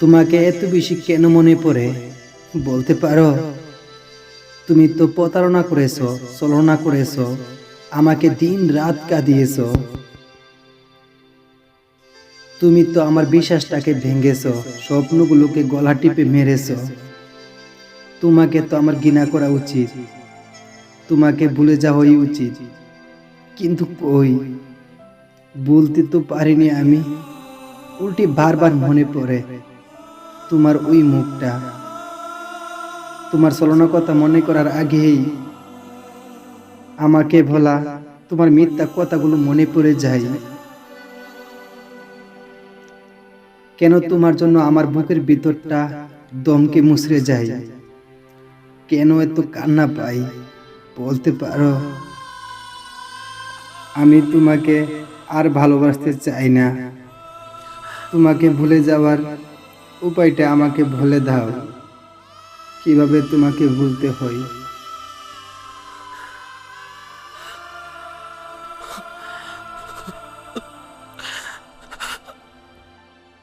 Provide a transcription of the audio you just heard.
তোমাকে এত বেশি কেন মনে পড়ে? বলতে পারো। তুমি তো প্রতারণা করেছ চলনা করেছ, আমাকে দিন রাত কাঁদিয়েছো। তুমি তো আমার বিশ্বাসটাকে ভেঙেছো, স্বপ্নগুলোকে গলা টিপে মেরেছো। তোমাকে তো আমার ঘৃণা করা উচিত। তোমাকে ভুলে যাওয়াই উচিত। কিন্তু কই? বলতে তো পারিনি আমি। উল্টি বারবার মনে পড়ে। তোমার ওই মুখটা। তোমার চলনা কথা মনে করার আগেই আমাকে ভোলা, তোমার মিথ্যা কথাগুলো মনে পড়ে যায়। কেন তোমার জন্য আমার বুকের ভিতরটা দমকে মুচড়ে যায়? কেন এত কান্না পাই? বলতে পারো? আমি তোমাকে আর ভালোবাসতে চাই না। তোমাকে ভুলে যাওয়ার উপায়টা আমাকে বলে দাও। কীভাবে তোমাকে ভুলতে হয়?